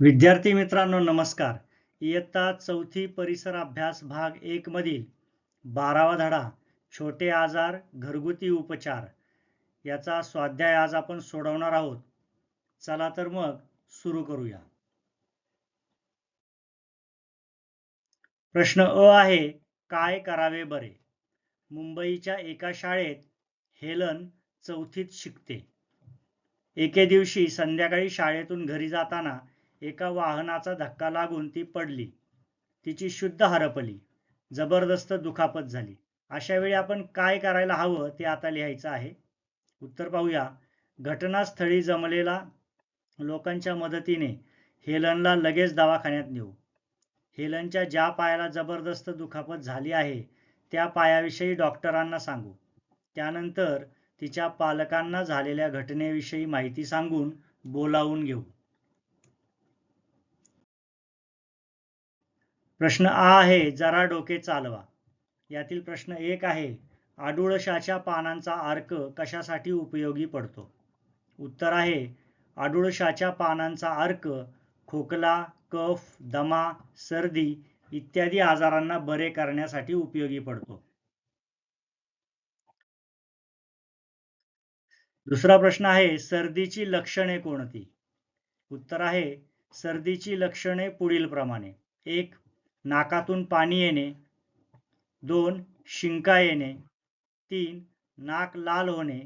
विद्यार्थी मित्रांनो नमस्कार. इयत्ता चौथी परिसर अभ्यास भाग एक मधील बारावा धडा छोटे आजार घरगुती उपचार. याचा स्वाध्याय आज आपण सोडवणार आहोत. चला तर मग सुरू करूया. प्रश्न अ आहे काय करावे बरे? मुंबईच्या एका शाळेत हेलन चौथीत शिकते. एके दिवशी संध्याकाळी शाळेतून घरी जाताना एका वाहनाचा धक्का लागून ती पडली. तिची शुद्ध हरपली. जबरदस्त दुखापत झाली. अशा वेळी आपण काय करायला हवं ते आता लिहायचं आहे? उत्तर पाहूया. घटनास्थळी जमलेला लोकांच्या मदतीने हेलनला लगेच दवाखान्यात नेऊ. हेलनच्या ज्या पायाला जबरदस्त दुखापत झाली आहे त्या पायाविषयी डॉक्टरांना सांगू. त्यानंतर तिच्या पालकांना झालेल्या घटनेविषयी माहिती सांगून बोलावून घेऊ. प्रश्न आ आहे जरा डोके चालवा. यातील प्रश्न एक आहे आडुळशाच्या पानांचा अर्क कशासाठी उपयोगी पडतो? उत्तर आहे आडुळशाच्या पानांचा अर्क खोकला कफ दमा सर्दी इत्यादी आजारांना बरे करण्यासाठी उपयोगी पडतो. दुसरा प्रश्न आहे सर्दीची लक्षणे कोणती? उत्तर आहे सर्दीची लक्षणे पुढील प्रमाणे एक नाकातून पाणी येणे. दोन शिंका येणे. तीन नाक लाल होणे.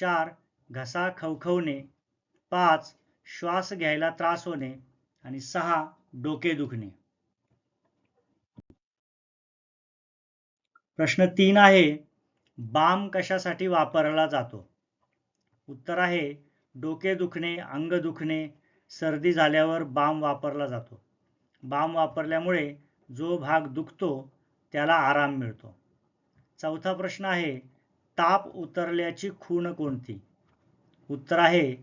चार घसा खवखवणे. पाच श्वास घ्यायला त्रास होणे. आणि सहा डोके दुखणे. प्रश्न तीन आहे बाम कशासाठी वापरला जातो? उत्तर आहे डोके दुखणे अंग दुखणे. सर्दी झाल्यावर बाम वापरला जातो. बाम वापरल्यामुळे जो भाग दुखतो त्याला आराम मिळतो. चौथा प्रश्न आहे ताप उतरल्याची खूण कोणती? उत्तर आहे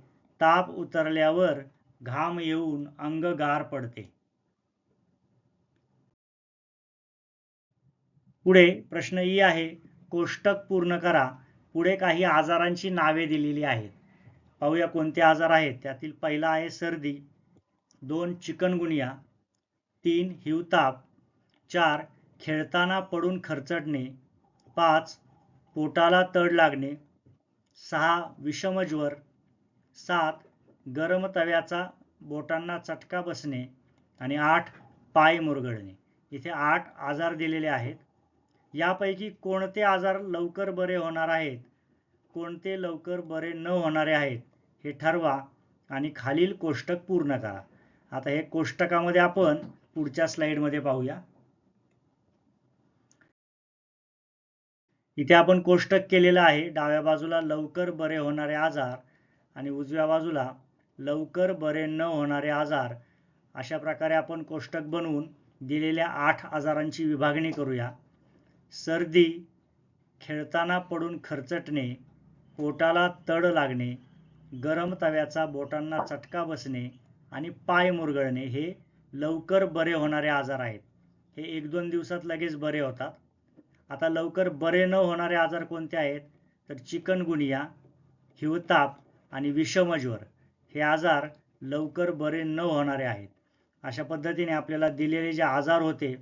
ताप उतरल्यावर घाम येऊन अंग गार पडते. पुढे प्रश्न ई आहे कोष्टक पूर्ण करा. पुढे काही आजारांची नावे दिलेली आहेत. पाहूया कोणते आजार आहेत. त्यातील पहिला आहे सर्दी दोन चिकनगुनिया तीन हिवताप चार खेळताना पडून खरचटणे. पाच पोटाला तड लागणे. सहा विषमज्वर. सात गरम तव्याचा बोटांना चटका बसणे. आणि आठ पाय मुरगळणे इथे आठ आजार दिलेले आहेत. यापैकी कोणते आजार लवकर बरे होणार आहेत? कोणते लवकर बरे न होणारे आहेत? हे ठरवा आणि खालील कोष्टक पूर्ण करा. आता हे कोष्टकामध्ये आपण पुढच्या स्लाईडमध्ये पाहूया. इथे आपण कोष्टक केलेलं आहे. डाव्या बाजूला लवकर बरे होणारे आजार आणि उजव्या बाजूला लवकर बरे न होणारे आजार अशा प्रकारे आपण कोष्टक बनवून दिलेल्या आठ आजारांची विभागणी करूया. सर्दी खेळताना पडून खरचटणे पोटाला तड लागणे गरम तव्याचा बोटांना चटका बसणे आणि पाय मुरगळणे हे लवकर बरे होणारे आजार आहेत. हे एक दोन दिवसात लगेच बरे होतात. आता लवकर बरे न होणारे आजार कोणते आहेत? तर चिकनगुनिया हिवताप आणि विषमज्वर हे आजार लवकर बरे न होणारे आहेत. अशा पद्धतीने आपल्याला दिलेले जे आजार होते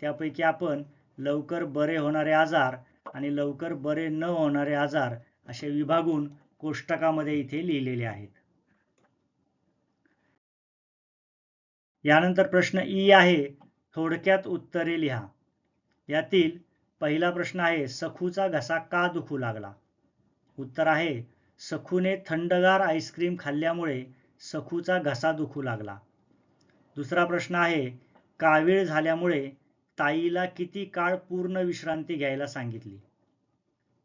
त्यापैकी आपण लवकर बरे होणारे आजार आणि लवकर बरे न होणारे आजार असे विभागून कोष्टकामध्ये इथे लिहिलेले आहेत. यानंतर प्रश्न ई आहे थोडक्यात उत्तरे लिहा. यातील पहिला प्रश्न आहे सखूचा घसा का दुखू लागला? उत्तर आहे सखूने थंडगार आईस्क्रीम खाल्ल्यामुळे सखूचा घसा दुखू लागला. दुसरा प्रश्न आहे कावीळ झाल्यामुळे ताईला किती काळ पूर्ण विश्रांती घ्यायला सांगितली?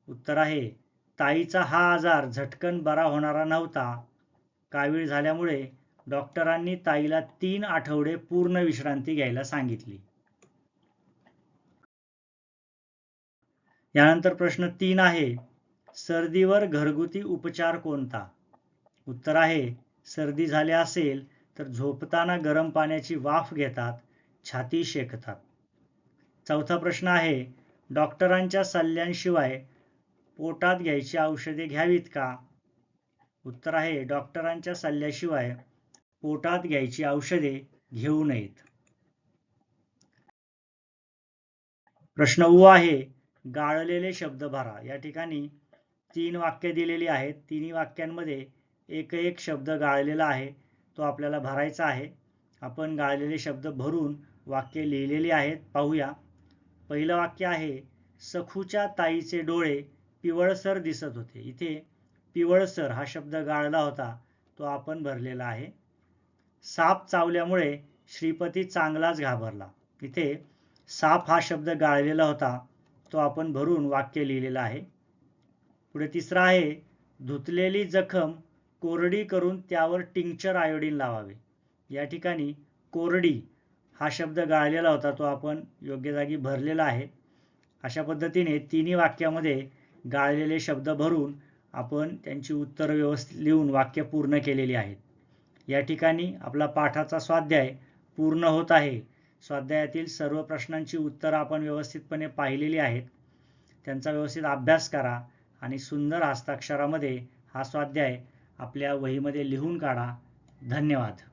उत्तर आहे ताईचा हा आजार झटकन बरा होणारा नव्हता. कावीळ झाल्यामुळे डॉक्टरांनी ताईला तीन आठवडे पूर्ण विश्रांती घ्यायला सांगितली. यानंतर प्रश्न तीन आहे सर्दीवर घरगुती उपचार कोणता? उत्तर आहे सर्दी झाली असेल तर झोपताना गरम पाण्याची वाफ घेतात छाती शेकतात. चौथा प्रश्न आहे डॉक्टरांच्या सल्ल्यांशिवाय पोटात घ्यायची औषधे घ्यावीत का? उत्तर आहे डॉक्टरांच्या सल्ल्याशिवाय पोटात घ्यायची औषधे घेऊ नयेत. प्रश्न उ आहे गाळलेले शब्द भरा या ठिकाणी तीन वाक्य दिलेली आहेत. तिन्ही वाक्यांमध्ये एक एक शब्द गाळलेला आहे. तो आपल्याला भरायचा आहे. आपण गाळलेले शब्द भरून वाक्य लिहिलेली आहेत. पाहूया. पहिलं वाक्य आहे सखूच्या ताईचे डोळे पिवळसर दिसत होते. इथे पिवळसर हा शब्द गाळला होता. तो आपण भरलेला आहे. साप चावल्यामुळे श्रीपती चांगलाच घाबरला. इथे साप हा शब्द गाळलेला होता. तो आपण भरून वाक्य लिहिलेलं आहे. पुढे तिसरा आहे धुतलेली जखम कोरडी करून त्यावर टिंक्चर आयोडीन लावावे. या ठिकाणी कोरडी हा शब्द गाळलेला होता तो आपण योग्य जागी भरलेला आहे. अशा पद्धतीने तिन्ही वाक्यामध्ये गाळलेले शब्द भरून आपण त्यांची उत्तर व्यवस्थित लिहून वाक्य पूर्ण केलेली आहेत. या ठिकाणी आपला पाठाचा स्वाध्याय पूर्ण होत आहे. स्वाध्यायातील सर्व प्रश्नांची उत्तरं आपण व्यवस्थितपणे पाहिलेली आहेत. त्यांचा व्यवस्थित अभ्यास करा आणि सुंदर हस्ताक्षरामध्ये हा स्वाध्याय आपल्या वहीमध्ये लिहून काढा. धन्यवाद.